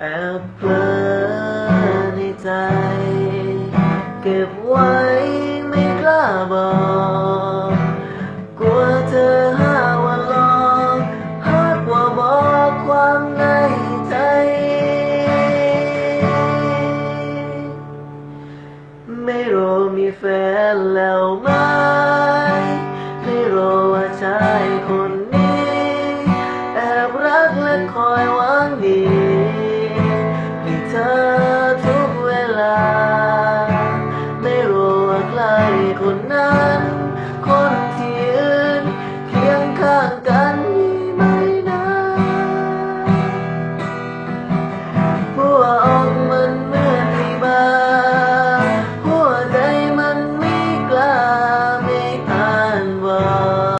แอบเบลอในใจ เก็บไว้ไม่กล้าบอก กลัวเธอห้าว่าหลอกหากว่าบอกความในใจ ไม่รู้มีแฟนแล้วไหม ไม่รู้ว่าชายคนนี้ แอบรักและคอยหวังดี ใกล้คนนั้น